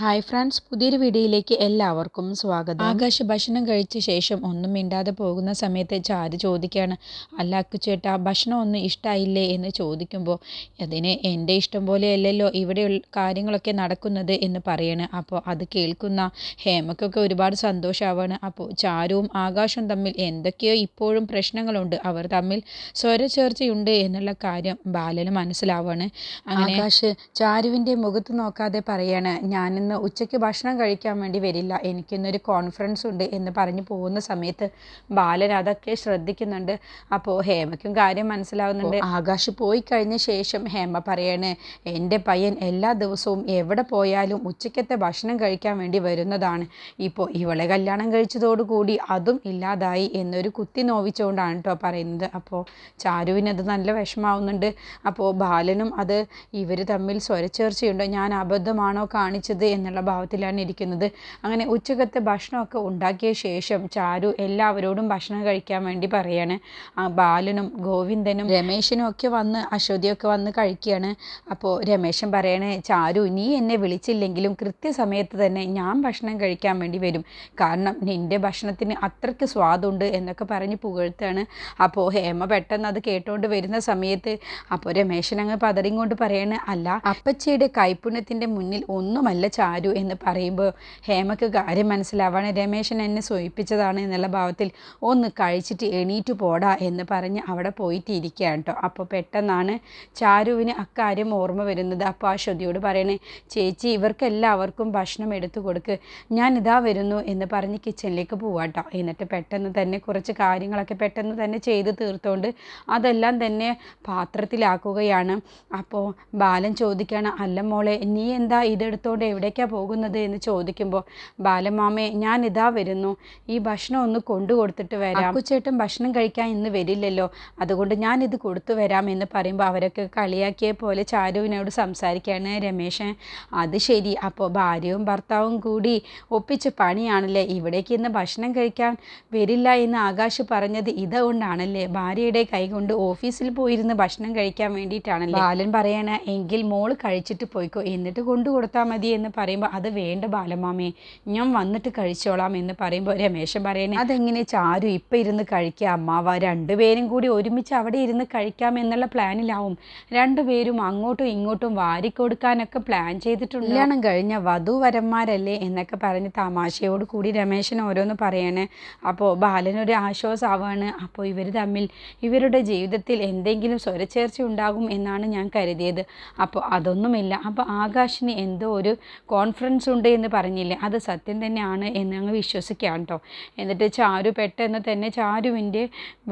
Hi friends പുതിയൊരു വീഡിയോയിലേക്ക് എല്ലാവർക്കും സ്വാഗതം. ആകാശ് ഭക്ഷണം കഴിച്ച ശേഷം ഒന്നും മിണ്ടാതെ പോകുന്ന സമയത്ത് ചാരു ചോദിക്കുകയാണ് അല്ല അക്കുചേട്ടാ ഭക്ഷണം ഒന്നും ഇഷ്ടമായില്ലേ എന്ന് ചോദിക്കുമ്പോൾ അതിന് എന്റെ ഇഷ്ടം പോലെയല്ലല്ലോ ഇവിടെ കാര്യങ്ങളൊക്കെ നടക്കുന്നത് എന്ന് പറയാണ്. അപ്പോൾ അത് കേൾക്കുന്ന ഹേമക്കൊക്കെ ഒരുപാട് സന്തോഷമാവാണ് അപ്പോൾ ചാരുവും ആകാശവും തമ്മിൽ എന്തൊക്കെയോ ഇപ്പോഴും പ്രശ്നങ്ങളുണ്ട്. അവർ തമ്മിൽ സ്വരചേർച്ചയുണ്ട് എന്നുള്ള കാര്യം ബാലന് മനസ്സിലാവാണ്. ആകാശ് ചാരുവിന്റെ മുഖത്ത് നോക്കാതെ പറയാണ് ഞാനിന്ന് ഉച്ചയ്ക്ക് ഭക്ഷണം കഴിക്കാൻ വേണ്ടി വരില്ല. എനിക്കിന്നൊരു കോൺഫറൻസ് ഉണ്ട് എന്ന് പറഞ്ഞു പോകുന്ന സമയത്ത് ബാലൻ അതൊക്കെ ശ്രദ്ധിക്കുന്നുണ്ട്. അപ്പോൾ ഹേമയ്ക്കും കാര്യം മനസ്സിലാവുന്നുണ്ട്. ആകാശ് പോയി കഴിഞ്ഞ ശേഷം ഹേമ പറയാണ് എന്റെ പയ്യൻ എല്ലാ ദിവസവും എവിടെ പോയാലും ഉച്ചയ്ക്കത്തെ ഭക്ഷണം കഴിക്കാൻ വേണ്ടി വരുന്നതാണ്. ഇപ്പോൾ ഇവളെ കല്യാണം കഴിച്ചതോടുകൂടി അതും ഇല്ലാതായി എന്നൊരു കുത്തി നോവിച്ചുകൊണ്ടാണ് കേട്ടോ പറയുന്നത്. അപ്പോൾ ചാരുവിനത് നല്ല വിഷമാവുന്നുണ്ട്. അപ്പോൾ ബാലനും അത് ഇവർ തമ്മിൽ സ്വരച്ചേർച്ചയുണ്ടോ. ഞാൻ അബദ്ധമാണോ കാണിച്ചത് എന്നുള്ള ഭാവത്തിലാണ് ഇരിക്കുന്നത്. അങ്ങനെ ഉച്ചക്കത്തെ ഭക്ഷണമൊക്കെ ഉണ്ടാക്കിയ ശേഷം ചാരു എല്ലാവരോടും ഭക്ഷണം കഴിക്കാൻ വേണ്ടി പറയാണ്. ബാലനും ഗോവിന്ദനും രമേശനും ഒക്കെ വന്ന് അശ്വതിയൊക്കെ വന്ന് കഴിക്കുകയാണ്. അപ്പോൾ രമേശൻ പറയണേ ചാരു നീ എന്നെ വിളിച്ചില്ലെങ്കിലും കൃത്യസമയത്ത് തന്നെ ഞാൻ ഭക്ഷണം കഴിക്കാൻ വേണ്ടി വരും. കാരണം നിന്റെ ഭക്ഷണത്തിന് അത്രയ്ക്ക് സ്വാദുണ്ട് എന്നൊക്കെ പറഞ്ഞ് പുകഴ്ത്താണ് അപ്പോൾ ഹേമ പെട്ടെന്ന് അത് കേട്ടുകൊണ്ട് വരുന്ന സമയത്ത് അപ്പോൾ രമേശൻ അങ്ങ് പതറിങ്ങോട്ട് പറയണേ അല്ല അപ്പച്ചിയുടെ കൈപ്പുണ്യത്തിന്റെ മുന്നിൽ ഒന്നുമല്ല ചാരു എന്ന് പറയുമ്പോൾ ഹേമക്ക് കാര്യം മനസ്സിലാവാണ് രമേശൻ എന്നെ സൂചിപ്പിച്ചതാണ് എന്നുള്ള ഭാവത്തിൽ ഒന്ന് കഴിച്ചിട്ട് എണീറ്റ് പോടാ എന്ന് പറഞ്ഞ് അവിടെ പോയിട്ട് ഇരിക്കുകയാണ് കേട്ടോ. അപ്പോൾ പെട്ടെന്നാണ് ചാരുവിന് അക്കാര്യം ഓർമ്മ വരുന്നത്. അപ്പോൾ ആ ശ്രുതിയോട് പറയണേ ചേച്ചി ഇവർക്കെല്ലാവർക്കും ഭക്ഷണം എടുത്തു കൊടുക്ക്. ഞാൻ ഇതാ വരുന്നു എന്ന് പറഞ്ഞ് കിച്ചണിലേക്ക് പോവാട്ടോ എന്നിട്ട് പെട്ടെന്ന് തന്നെ കുറച്ച് കാര്യങ്ങളൊക്കെ പെട്ടെന്ന് തന്നെ ചെയ്ത് തീർത്തുകൊണ്ട് അതെല്ലാം തന്നെ പാത്രത്തിലാക്കുകയാണ്. അപ്പോൾ ബാലൻ ചോദിക്കുകയാണ് അല്ല മോളെ നീ എന്താ ഇതെടുത്തോണ്ട് എവിടേക്കാണ് പോകുന്നത് എന്ന് ചോദിക്കുമ്പോൾ ബാലമാമേ ഞാൻ ഇതാ വരുന്നു. ഈ ഭക്ഷണം ഒന്ന് കൊണ്ടു കൊടുത്തിട്ട് വരാം. അക്കുച്ചേട്ടൻ ഭക്ഷണം കഴിക്കാൻ ഇന്ന് വരില്ലല്ലോ. അതുകൊണ്ട് ഞാൻ ഇത് കൊടുത്തു വരാം എന്ന് പറയുമ്പോൾ അവരൊക്കെ കളിയാക്കിയ പോലെ ചാരുവിനോട് സംസാരിക്കുകയാണ് രമേശൻ. അത് ശരി. അപ്പോൾ ഭാര്യയും ഭർത്താവും കൂടി ഒപ്പിച്ച് പണിയാണല്ലേ. ഇവിടേക്ക് ഇന്ന് ഭക്ഷണം കഴിക്കാൻ വരില്ല എന്ന് ആകാശ് പറഞ്ഞത് ഇതുകൊണ്ടാണല്ലേ. ഭാര്യയുടെ കൈകൊണ്ട് ഓഫീസിൽ പോയിരുന്ന് ഭക്ഷണം കഴിക്കാൻ വേണ്ടിയിട്ടാണല്ലേ. ബാലൻ പറയണ എങ്കിൽ മോൾ കഴിച്ചിട്ട് പോയിക്കോ. എന്നിട്ട് കൊണ്ടു കൊടുത്താൽ മതി എന്ന് പറയുമ്പോൾ അത് വേണ്ട ബാലമാമേ ഞാൻ വന്നിട്ട് കഴിച്ചോളാം എന്ന് പറയുമ്പോൾ രമേശൻ പറയണേ അതെങ്ങനെ ചാരു ഇപ്പം ഇരുന്ന് കഴിക്കുക അമ്മാവ രണ്ടുപേരും കൂടി ഒരുമിച്ച് അവിടെ ഇരുന്ന് കഴിക്കാം എന്നുള്ള പ്ലാനിലാവും. രണ്ടുപേരും അങ്ങോട്ടും ഇങ്ങോട്ടും വാരി കൊടുക്കാനൊക്കെ പ്ലാൻ ചെയ്തിട്ടുണ്ട്. കല്യാണം കഴിഞ്ഞ വധുവരന്മാരല്ലേ എന്നൊക്കെ പറഞ്ഞ് തമാശയോട് കൂടി രമേശൻ ഓരോന്ന് പറയണേ. അപ്പോൾ ബാലനൊരു ആശ്വാസമാവാണ് അപ്പോൾ ഇവർ തമ്മിൽ ഇവരുടെ ജീവിതത്തിൽ എന്തെങ്കിലും സ്വരച്ചേർച്ച ഉണ്ടാകും എന്നാണ് ഞാൻ കരുതിയത്. അപ്പോൾ അതൊന്നുമില്ല. അപ്പോൾ ആകാശിന് എന്തോ ഒരു കോൺഫറൻസ് ഉണ്ട് എന്ന് പറഞ്ഞില്ലേ? അത് സത്യം തന്നെയാണ് എന്ന് അങ്ങ് വിശ്വസിക്കാം കേട്ടോ എന്നിട്ട് ചാരു പെട്ടെന്ന് തന്നെ ചാരുവിന്റെ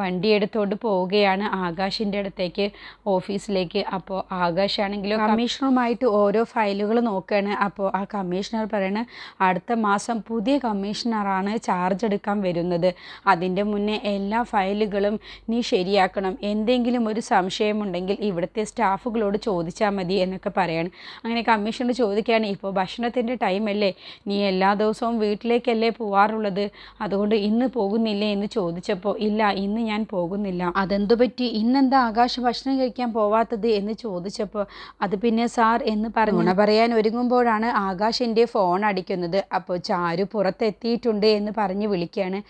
വണ്ടി എടുത്തുകൊണ്ട് പോവുകയാണ് ആകാശിന്റെ അടുത്തേക്ക് ഓഫീസിലേക്ക്. അപ്പോൾ ആകാശാണെങ്കിലോ കമ്മീഷണറുമായിട്ട് ഓരോ ഫയലുകൾ നോക്കുകയാണ് അപ്പോൾ ആ കമ്മീഷണർ പറയണ അടുത്ത മാസം പുതിയ കമ്മീഷണറാണ് ചാർജ് എടുക്കാൻ വരുന്നത്. അതിന്റെ മുന്നേ എല്ലാ ഫയലുകളും നീ ശരിയാക്കണം. എന്തെങ്കിലും ഒരു സംശയമുണ്ടെങ്കിൽ ഇവിടുത്തെ സ്റ്റാഫുകളോട് ചോദിച്ചാൽ മതി എന്നൊക്കെ പറയാണ്. അങ്ങനെ കമ്മീഷണർ ചോദിക്കുകയാണ് ഇപ്പോൾ ഭക്ഷണത്തിന്റെ ടൈമല്ലേ? നീ എല്ലാ ദിവസവും വീട്ടിലേക്കല്ലേ പോവാറുള്ളത്? അതുകൊണ്ട് ഇന്ന് പോകുന്നില്ലേ എന്ന് ചോദിച്ചപ്പോൾ ഇല്ല ഇന്ന് ഞാൻ പോകുന്നില്ല. അതെന്തു പറ്റി? ഇന്നെന്താ ആകാശ ഭക്ഷണം കഴിക്കാൻ പോവാത്തത് എന്ന് ചോദിച്ചപ്പോൾ അത് പിന്നെ സാർ എന്ന് പറഞ്ഞു. നുണ പറയാൻ ഒരുങ്ങുമ്പോഴാണ് ആകാശിന്റെ ഫോൺ അടിക്കുന്നത്. അപ്പോൾ ചാരു പുറത്തെത്തിയിട്ടുണ്ട് എന്ന് പറഞ്ഞ് വിളിക്കുകയാണ്.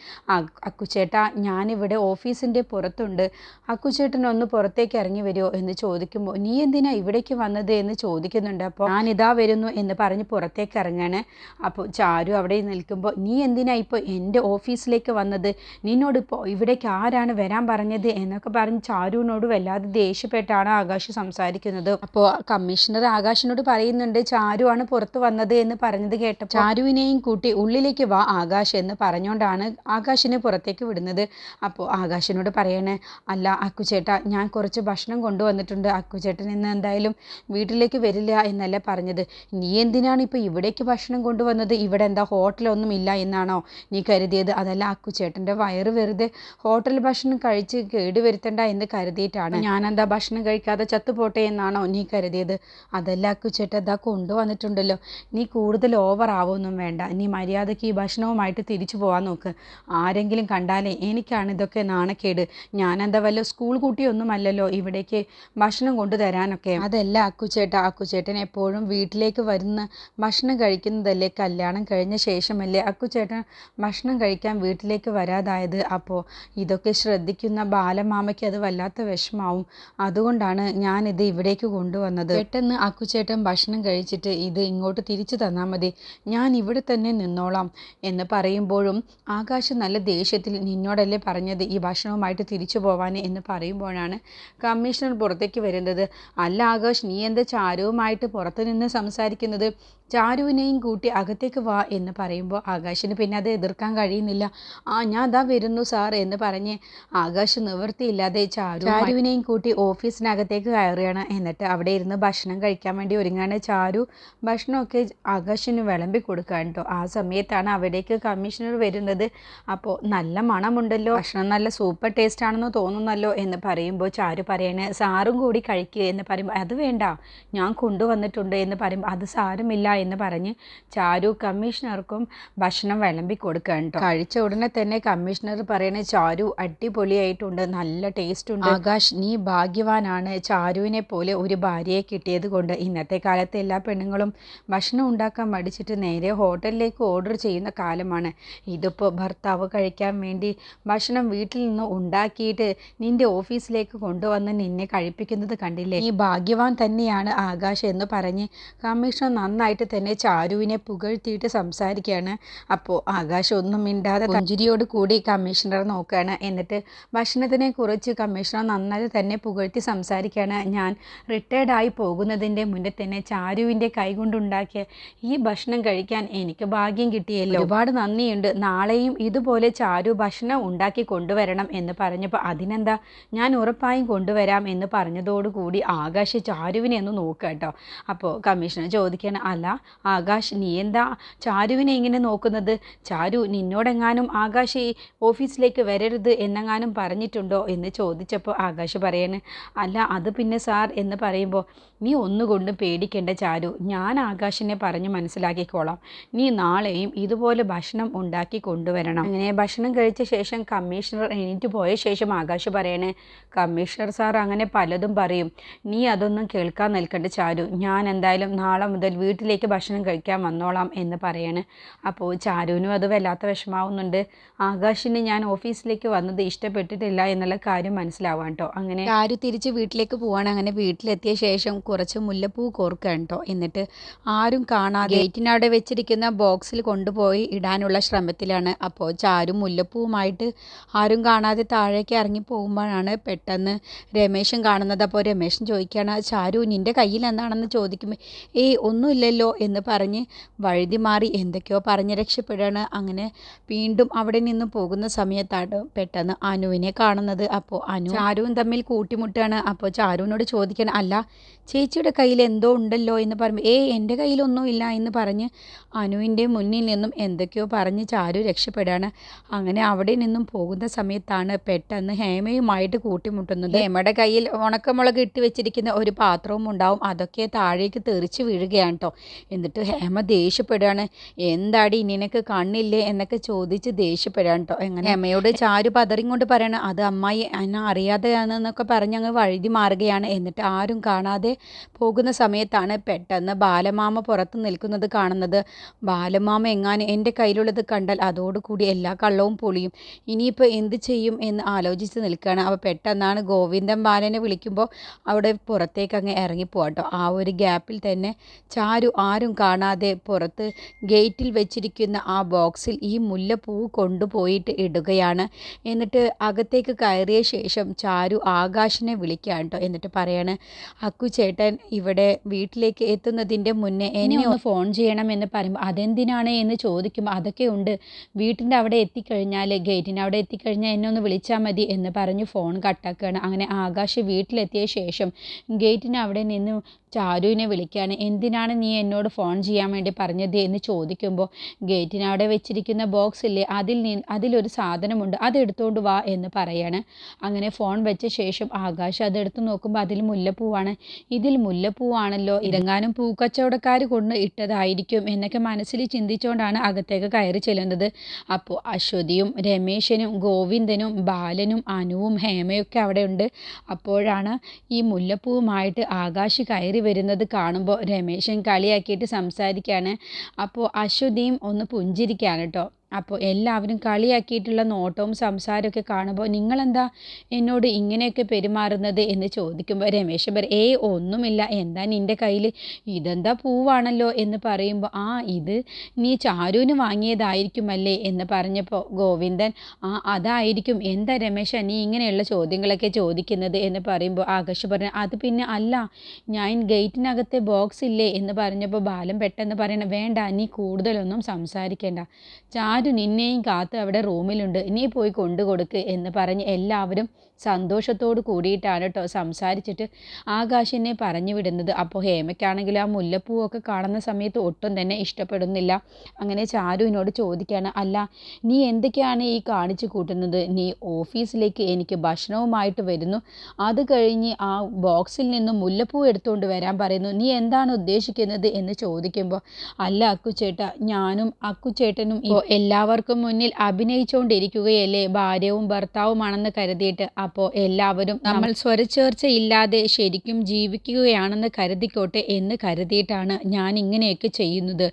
അക്കുച്ചേട്ടാ ഞാനിവിടെ ഓഫീസിന്റെ പുറത്തുണ്ട്. അക്കുച്ചേട്ടനൊന്ന് പുറത്തേക്ക് ഇറങ്ങി വരുമോ എന്ന് ചോദിക്കുമ്പോൾ നീ എന്തിനാ ഇവിടേക്ക് വന്നത് എന്ന് ചോദിക്കുന്നുണ്ട്. അപ്പോൾ ഞാനിതാ വരുന്നു എന്ന് പറഞ്ഞ് പുറത്തേക്ക് ഇറങ്ങാണ് അപ്പോൾ ചാരു അവിടെ നിൽക്കുമ്പോൾ നീ എന്തിനാ ഇപ്പോൾ എന്റെ ഓഫീസിലേക്ക് വന്നത്? നിന്നോട് ഇപ്പോൾ ഇവിടേക്ക് ആരാണ് വരാൻ പറഞ്ഞത്? എന്നൊക്കെ പറഞ്ഞ് ചാരുവിനോട് വല്ലാതെ ദേഷ്യപ്പെട്ടാണ് ആകാശ് സംസാരിക്കുന്നത്. അപ്പോൾ കമ്മീഷണർ ആകാശിനോട് പറയുന്നുണ്ട് ചാരു ആണ് പുറത്ത് വന്നത് എന്ന് പറഞ്ഞത് കേട്ടപ്പോൾ ചാരുവിനെയും കൂട്ടി ഉള്ളിലേക്ക് വാ ആകാശ് എന്ന് പറഞ്ഞുകൊണ്ടാണ് ആകാശിനെ പുറത്തേക്ക് വിടുന്നത്. അപ്പോൾ ആകാശിനോട് പറയണേ അല്ല അക്കുചേട്ട ഞാൻ കുറച്ച് ഭക്ഷണം കൊണ്ടുവന്നിട്ടുണ്ട്. അക്കുചേട്ടൻ ഇന്ന് എന്തായാലും വീട്ടിലേക്ക് വരില്ല എന്നല്ല പറഞ്ഞത്. നീ എന്തിനാണ് ഇപ്പോൾ ഇവിടേക്ക് ഭക്ഷണം കൊണ്ടുവന്നത്? ഇവിടെ എന്താ ഹോട്ടലൊന്നും ഇല്ല എന്നാണോ നീ കരുതിയത്? അതല്ല അക്കുചേട്ടന്റെ വയറ് വെറുതെ ഹോട്ടൽ ഭക്ഷണം കഴിച്ച് കേടുവരുത്തണ്ട എന്ന് കരുതിയിട്ടാണ്. ഞാനെന്താ ഭക്ഷണം കഴിക്കാതെ ചത്തുപോട്ടെ എന്നാണോ നീ കരുതിയത്? അതല്ല അക്കുചേട്ട ഇതാ കൊണ്ടുവന്നിട്ടുണ്ടല്ലോ. നീ കൂടുതൽ ഓവർ ആവൊന്നും വേണ്ട. നീ മര്യാദയ്ക്ക് ഈ ഭക്ഷണവുമായിട്ട് തിരിച്ചു പോകാൻ നോക്ക്. ആരെങ്കിലും കണ്ടാലേ എനിക്കാണ് ഇതൊക്കെ നാണക്കേട്. ഞാനെന്താ വല്ല സ്കൂൾ കുട്ടിയൊന്നുമല്ലല്ലോ ഇവിടേക്ക് ഭക്ഷണം കൊണ്ടുതരാനൊക്കെ. അതല്ല അക്കുചേട്ട. അക്കുചേട്ടൻ എപ്പോഴും വീട്ടിലേക്ക് വരുന്ന ഭക്ഷണം കഴിക്കുന്നതല്ലേ? കല്യാണം കഴിഞ്ഞ ശേഷമല്ലേ അക്കുചേട്ടൻ ഭക്ഷണം കഴിക്കാൻ വീട്ടിലേക്ക് വരാതായത്? അപ്പോൾ ഇതൊക്കെ ശ്രദ്ധിക്കുന്ന ബാലമാമയ്ക്ക് അത് വല്ലാത്ത വിഷമാവും. അതുകൊണ്ടാണ് ഞാനിത് ഇവിടേക്ക് കൊണ്ടുവന്നത്. പെട്ടെന്ന് അക്കുചേട്ടൻ ഭക്ഷണം കഴിച്ചിട്ട് ഇത് ഇങ്ങോട്ട് തിരിച്ചു തന്നാൽ മതി. ഞാൻ ഇവിടെ തന്നെ നിന്നോളാം എന്ന് പറയുമ്പോഴും ആകാശ് നല്ല ദേഷ്യത്തിൽ നിന്നോടല്ലേ പറഞ്ഞത് ഈ ഭക്ഷണവുമായിട്ട് തിരിച്ചു പോവാൻ എന്ന് പറയുമ്പോഴാണ് കമ്മീഷണർ പുറത്തേക്ക് വരുന്നത്. അല്ല ആകാശ് നീ എന്താ ചാരവുമായിട്ട് പുറത്ത് നിന്ന് സംസാരിക്കുന്നത്? ചാരുവിനെയും കൂട്ടി അകത്തേക്ക് വാ എന്ന് പറയുമ്പോൾ ആകാശിന് പിന്നെ അത് എതിർക്കാൻ കഴിയുന്നില്ല. ആ ഞാൻ അതാ വരുന്നു സാർ എന്ന് പറഞ്ഞ് ആകാശ് നിവൃത്തിയില്ലാതെ ചാരു ചാരുവിനെയും കൂട്ടി ഓഫീസിനകത്തേക്ക് കയറുകയാണ്. എന്നിട്ട് അവിടെ ഇരുന്ന് ഭക്ഷണം കഴിക്കാൻ വേണ്ടി ഒരുങ്ങാണ് ചാരു. ഭക്ഷണമൊക്കെ ആകാശിന് വിളമ്പി കൊടുക്കുക കേട്ടോ. ആ സമയത്താണ് അവിടേക്ക് കമ്മീഷണർ വരുന്നത്. അപ്പോൾ നല്ല മണമുണ്ടല്ലോ. ഭക്ഷണം നല്ല സൂപ്പർ ടേസ്റ്റ് ആണെന്ന് തോന്നുന്നല്ലോ എന്ന് പറയുമ്പോൾ ചാരു പറയണേ സാറും കൂടി കഴിക്കുക എന്ന് പറയുമ്പോൾ അത് വേണ്ട. ഞാൻ കൊണ്ടുവന്നിട്ടുണ്ട് എന്ന് പറയുമ്പോൾ അത് സാരമില്ല. എന്ന് പറഞ്ഞ് ചാരു കമ്മീഷണർക്കും ഭക്ഷണം വിളമ്പി കൊടുക്കുക കേട്ടോ. കഴിച്ച ഉടനെ തന്നെ കമ്മീഷണർ പറയണേ ചാരു അടിപൊളിയായിട്ടുണ്ട് നല്ല ടേസ്റ്റ് ഉണ്ട്. ആകാശ് നീ ഭാഗ്യവാനാണ്. ചാരുവിനെ പോലെ ഒരു ഭാര്യയെ കിട്ടിയത് കൊണ്ട് ഇന്നത്തെ കാലത്ത് എല്ലാ പെണ്ണുങ്ങളും ഭക്ഷണം ഉണ്ടാക്കാൻ മടിച്ചിട്ട് നേരെ ഹോട്ടലിലേക്ക് ഓർഡർ ചെയ്യുന്ന കാലമാണ്. ഇതിപ്പോൾ ഭർത്താവ് കഴിക്കാൻ വേണ്ടി ഭക്ഷണം വീട്ടിൽ നിന്ന് ഉണ്ടാക്കിയിട്ട് നിന്റെ ഓഫീസിലേക്ക് കൊണ്ടുവന്ന് നിന്നെ കഴിപ്പിക്കുന്നത് കണ്ടില്ലേ? നീ ഭാഗ്യവാൻ തന്നെയാണ് ആകാശ് എന്ന് പറഞ്ഞ് കമ്മീഷണർ നന്നായിട്ട് തന്നെ ചാരുവിനെ പുകഴ്ത്തിയിട്ട് സംസാരിക്കുകയാണ്. അപ്പോൾ ആകാശം ഒന്നും മിണ്ടാതെ പുഞ്ചിരിയോട് കൂടി കമ്മീഷണർ നോക്കുകയാണ്. എന്നിട്ട് ഭക്ഷണത്തിനെ കുറിച്ച് കമ്മീഷണർ നന്നായി തന്നെ പുകഴ്ത്തി സംസാരിക്കുകയാണ്. ഞാൻ റിട്ടയർഡ് ആയി പോകുന്നതിന്റെ മുന്നേ തന്നെ ചാരുവിന്റെ കൈകൊണ്ടുണ്ടാക്കിയ ഈ ഭക്ഷണം കഴിക്കാൻ എനിക്ക് ഭാഗ്യം കിട്ടിയല്ലോ. ഒരുപാട് നന്ദിയുണ്ട്. നാളെയും ഇതുപോലെ ചാരു ഭക്ഷണം ഉണ്ടാക്കി കൊണ്ടുവരണം എന്ന് പറഞ്ഞപ്പോൾ അതിനെന്താ? ഞാൻ ഉറപ്പായും കൊണ്ടുവരാം എന്ന് പറഞ്ഞതോടുകൂടി ആകാശ് ചാരുവിനെ ഒന്ന് നോക്കുക കേട്ടോ. അപ്പോൾ കമ്മീഷണർ ചോദിക്കുകയാണ് അല്ല ആകാശ് നീ എന്താ ചാരുവിനെ ഇങ്ങനെ നോക്കുന്നത്? ചാരു നിന്നോടെങ്ങാനും ആകാശ് ഈ ഓഫീസിലേക്ക് വരരുത് എന്നെങ്ങാനും പറഞ്ഞിട്ടുണ്ടോ എന്ന് ചോദിച്ചപ്പോൾ ആകാശ് പറയാണ് അല്ല അത് പിന്നെ സാർ എന്ന് പറയുമ്പോൾ നീ ഒന്നുകൊണ്ടും പേടിക്കേണ്ട ചാരു. ഞാൻ ആകാശിനെ പറഞ്ഞ് മനസ്സിലാക്കിക്കോളാം. നീ നാളെയും ഇതുപോലെ ഭക്ഷണം ഉണ്ടാക്കി കൊണ്ടുവരണം. അങ്ങനെ ഭക്ഷണം കഴിച്ച ശേഷം കമ്മീഷണർ എണീറ്റ് പോയ ശേഷം ആകാശ് പറയണേ കമ്മീഷണർ സാർ അങ്ങനെ പലതും പറയും. നീ അതൊന്നും കേൾക്കാൻ നിൽക്കണ്ട ചാരു. ഞാൻ എന്തായാലും നാളെ മുതൽ വീട്ടിലേക്ക് ഭക്ഷണം കഴിക്കാൻ വന്നോളാം എന്ന് പറയണേ. അപ്പോൾ ചാരുവിനും അത് വല്ലാത്ത വിഷമാവുന്നുണ്ട്. ആകാശിന് ഞാൻ ഓഫീസിലേക്ക് വന്നത് ഇഷ്ടപ്പെട്ടിട്ടില്ല എന്നുള്ള കാര്യം മനസ്സിലാവാം കേട്ടോ അങ്ങനെ ചാരു തിരിച്ച് വീട്ടിലേക്ക് പോവാണ്. അങ്ങനെ വീട്ടിലെത്തിയ ശേഷം കുറച്ച് മുല്ലപ്പൂ കോർക്കുകയാണ് കേട്ടോ എന്നിട്ട് ആരും കാണാതെ ഗേറ്റിനവിടെ വെച്ചിരിക്കുന്ന ബോക്സിൽ കൊണ്ടുപോയി ഇടാനുള്ള ശ്രമത്തിലാണ്. അപ്പോൾ ചാരും മുല്ലപ്പൂവുമായിട്ട് ആരും കാണാതെ താഴേക്ക് ഇറങ്ങി പോകുമ്പോഴാണ് പെട്ടെന്ന് രമേശും കാണുന്നത്. അപ്പോൾ രമേശൻ ചോദിക്കുകയാണ് ചാരു നിന്റെ കയ്യിൽ എന്താണെന്ന് ചോദിക്കുമ്പോൾ ഏയ് ഒന്നുമില്ലല്ലോ എന്ന് പറഞ്ഞ് വഴുതി മാറി എന്തൊക്കെയോ പറഞ്ഞ് രക്ഷപ്പെടുകയാണ്. അങ്ങനെ വീണ്ടും അവിടെ നിന്ന് പോകുന്ന സമയത്താണ് പെട്ടെന്ന് അനുവിനെ കാണുന്നത്. അപ്പോൾ അനു ചാരുവും തമ്മിൽ കൂട്ടിമുട്ടുകയാണ്. അപ്പോൾ ചാരുവിനോട് ചോദിക്കണം അല്ല ചേച്ചിയുടെ കയ്യിൽ എന്തോ ഉണ്ടല്ലോ എന്ന് പറഞ്ഞു ഏ എന്റെ കയ്യിലൊന്നും ഇല്ല എന്ന് പറഞ്ഞ് അനുവിന്റെ മുന്നിൽ നിന്നും എന്തൊക്കെയോ പറഞ്ഞ് ചാരു രക്ഷപ്പെടുകയാണ് അങ്ങനെ അവിടെ നിന്നും പോകുന്ന സമയത്താണ് പെട്ടെന്ന് ഹേമയുമായിട്ട് കൂട്ടിമുട്ടുന്നത്. ഹേമയുടെ കയ്യിൽ ഉണക്കമുളക് ഇട്ട് വെച്ചിരിക്കുന്ന ഒരു പാത്രവും ഉണ്ടാവും. അതൊക്കെ താഴേക്ക് തെറിച്ച് വീഴുകയാണ് കേട്ടോ എന്നിട്ട് ഹേമ ദേഷ്യപ്പെടുകയാണ്. എന്താടി നിനക്ക് കണ്ണില്ലേ? എന്നൊക്കെ ചോദിച്ച് ദേഷ്യപ്പെടുകയാണ് കേട്ടോ എങ്ങനെ ഹേമയോട് ചാരു പതറിങ്ങോട്ട് പറയണം അത് അമ്മായി എന്നെ അറിയാതെയാണെന്നൊക്കെ പറഞ്ഞ് അങ്ങ് വഴുതി മാറുകയാണ്. എന്നിട്ട് ആരും കാണാതെ പോകുന്ന സമയത്താണ് പെട്ടെന്ന് ബാലമാമ പുറത്ത് നിൽക്കുന്നത് കാണുന്നത്. ബാലമാമ എങ്ങാനും എന്റെ കയ്യിലുള്ളത് കണ്ടാൽ അതോടുകൂടി എല്ലാ കള്ളവും പൊളിയും. ഇനിയിപ്പോൾ എന്ത് ചെയ്യും എന്ന് ആലോചിച്ച് നിൽക്കുകയാണ്. അപ്പോൾ പെട്ടെന്നാണ് ഗോവിന്ദൻ ബാലനെ വിളിക്കുമ്പോൾ അവിടെ പുറത്തേക്ക് അങ്ങ് ഇറങ്ങിപ്പോട്ടോ ആ ഒരു ഗ്യാപ്പിൽ തന്നെ ചാരു ആരും കാണാതെ പുറത്ത് ഗേറ്റിൽ വെച്ചിരിക്കുന്ന ആ ബോക്സിൽ ഈ മുല്ലപ്പൂ കൊണ്ടുപോയിട്ട് ഇടുകയാണ്. എന്നിട്ട് അകത്തേക്ക് കയറിയ ശേഷം ചാരു ആകാശിനെ വിളിക്കുകയാണ് കേട്ടോ എന്നിട്ട് പറയാണ് അക്കു ചേട്ടൻ ഇവിടെ വീട്ടിലേക്ക് എത്തുന്നതിന്റെ മുന്നേ എന്നെ ഒന്ന് ഫോൺ ചെയ്യണം എന്ന് പറയുമ്പോൾ അതെന്തിനാണ് എന്ന് ചോദിക്കുമ്പോൾ അതൊക്കെ ഉണ്ട്. വീട്ടിന്റെ അവിടെ എത്തിക്കഴിഞ്ഞാൽ ഗേറ്റിന്റെ അവിടെ എത്തിക്കഴിഞ്ഞാൽ എന്നെ ഒന്ന് വിളിച്ചാൽ മതി എന്ന് പറഞ്ഞ് ഫോൺ കട്ടാക്കുകയാണ്. അങ്ങനെ ആകാശ് വീട്ടിലെത്തിയ ശേഷം ഗേറ്റിന് അവിടെ നിന്ന് ചാരുവിനെ വിളിക്കുകയാണ്. എന്തിനാണ് നീ എന്നോട് ഫോൺ ചെയ്യാൻ വേണ്ടി പറഞ്ഞത് എന്ന് ചോദിക്കുമ്പോൾ ഗേറ്റിനവിടെ വെച്ചിരിക്കുന്ന ബോക്സ് ഇല്ലേ അതിൽ നീ അതിലൊരു സാധനമുണ്ട്. അതെടുത്തുകൊണ്ട് വാ എന്ന് പറയാണ്. അങ്ങനെ ഫോൺ വെച്ച ശേഷം ആകാശ് അതെടുത്ത് നോക്കുമ്പോൾ അതിൽ മുല്ലപ്പൂവാണ്. ഇത് ഇതിൽ മുല്ലപ്പൂവാണല്ലോ. ഇതെങ്ങാനും പൂക്കച്ചവടക്കാർ കൊണ്ട് ഇട്ടതായിരിക്കും എന്നൊക്കെ മനസ്സിൽ ചിന്തിച്ചുകൊണ്ടാണ് അകത്തേക്ക് കയറി ചെല്ലുന്നത്. അപ്പോൾ അശ്വതിയും രമേശനും ഗോവിന്ദനും ബാലനും അനുവും ഹേമയൊക്കെ അവിടെ ഉണ്ട് അപ്പോഴാണ് ഈ മുല്ലപ്പൂവുമായിട്ട് ആകാശ് കയറി വരുന്നത് കാണുമ്പോൾ രമേശൻ കളിയാക്കിയിട്ട് സംസാരിക്കുകയാണ്. അപ്പോൾ അശ്വതിയും ഒന്ന് പുഞ്ചിരിക്കുകയാണ് കേട്ടോ. അപ്പോൾ എല്ലാവരും കളിയാക്കിയിട്ടുള്ള നോട്ടവും സംസാരമൊക്കെ കാണുമ്പോൾ നിങ്ങളെന്താ എന്നോട് ഇങ്ങനെയൊക്കെ പെരുമാറുന്നത് എന്ന് ചോദിക്കുമ്പോൾ രമേശൻ പറയും ഏയ് ഒന്നുമില്ല. എന്താ നിന്റെ കയ്യിൽ ഇതെന്താ പൂവാണല്ലോ? എന്ന് പറയുമ്പോൾ ആ ഇത് നീ ചാരുവിന് വാങ്ങിയതായിരിക്കുമല്ലേ? എന്ന് പറഞ്ഞപ്പോൾ ഗോവിന്ദൻ ആ അതായിരിക്കും. എന്താ രമേശ നീ ഇങ്ങനെയുള്ള ചോദ്യങ്ങളൊക്കെ ചോദിക്കുന്നത്? എന്ന് പറയുമ്പോൾ ആകാശ് പറഞ്ഞു അത് പിന്നെ അല്ല. ഞാൻ ഗേറ്റിനകത്തെ ബോക്സ് ഇല്ലേ? എന്ന് പറഞ്ഞപ്പോൾ ബാലൻ പെട്ടെന്ന് പറയണം വേണ്ട നീ കൂടുതലൊന്നും സംസാരിക്കേണ്ട. ചാ ആരും നിന്നെയും കാത്ത് അവിടെ റൂമിലുണ്ട്. നീ പോയി കൊണ്ടു കൊടുക്ക് എന്ന് പറഞ്ഞ് എല്ലാവരും സന്തോഷത്തോട് കൂടിയിട്ടാണ് കേട്ടോ സംസാരിച്ചിട്ട് ആകാശിനെ പറഞ്ഞു വിടുന്നത്. അപ്പോൾ ഹേമയ്ക്കാണെങ്കിൽ ആ മുല്ലപ്പൂവൊക്കെ കാണുന്ന സമയത്ത് ഒട്ടും തന്നെ ഇഷ്ടപ്പെടുന്നില്ല. അങ്ങനെ ചാരുവിനോട് ചോദിക്കുകയാണ് അല്ല നീ എന്തൊക്കെയാണ് ഈ കാണിച്ചു കൂട്ടുന്നത്? നീ ഓഫീസിലേക്ക് എനിക്ക് ഭക്ഷണവുമായിട്ട് വരുന്നു. അത് കഴിഞ്ഞ് ആ ബോക്സിൽ നിന്നും മുല്ലപ്പൂ എടുത്തുകൊണ്ട് വരാൻ പറയുന്നു. നീ എന്താണ് ഉദ്ദേശിക്കുന്നത്? എന്ന് ചോദിക്കുമ്പോൾ അല്ല അക്കുചേട്ട ഞാനും അക്കുചേട്ടനും എല്ലാവർക്കും മുന്നിൽ അഭിനയിച്ചുകൊണ്ടിരിക്കുകയല്ലേ ഭാര്യവും ഭർത്താവുമാണെന്ന് കരുതിയിട്ട് അപ്പോൾ എല്ലാവരും നമ്മൾ സ്വരച്ചേർച്ചയില്ലാതെ ശരിക്കും ജീവിക്കുകയാണെന്ന് കരുതിക്കോട്ടെ എന്ന് കരുതിയിട്ടാണ് ഞാൻ ഇങ്ങനെയൊക്കെ ചെയ്യുന്നത്.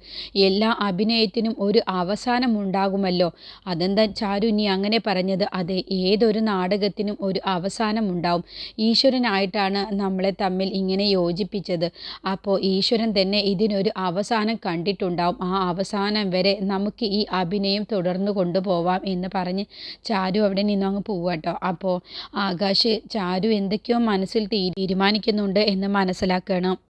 എല്ലാ അഭിനയത്തിനും ഒരു അവസാനം ഉണ്ടാകുമല്ലോ അതെന്താ ചാരു നീ അങ്ങനെ പറഞ്ഞത്? അതെ ഏതൊരു നാടകത്തിനും ഒരു അവസാനം ഉണ്ടാവും ഈശ്വരനായിട്ടാണ് നമ്മളെ തമ്മിൽ ഇങ്ങനെ യോജിപ്പിച്ചത്. അപ്പോൾ ഈശ്വരൻ തന്നെ ഇതിനൊരു അവസാനം കണ്ടിട്ടുണ്ടാവും. ആ അവസാനം വരെ നമുക്ക് ഈ അഭിനയം തുടർന്നു കൊണ്ടുപോവാം എന്ന് പറഞ്ഞ് ചാരു അവിടെ നിന്നും അങ്ങ് പോവാട്ടോ അപ്പോൾ ആകാശ് ചാരു എന്തൊക്കെയോ മനസ്സിൽ തീരുമാനിക്കുന്നുണ്ട് എന്ന് മനസ്സിലാക്കണം.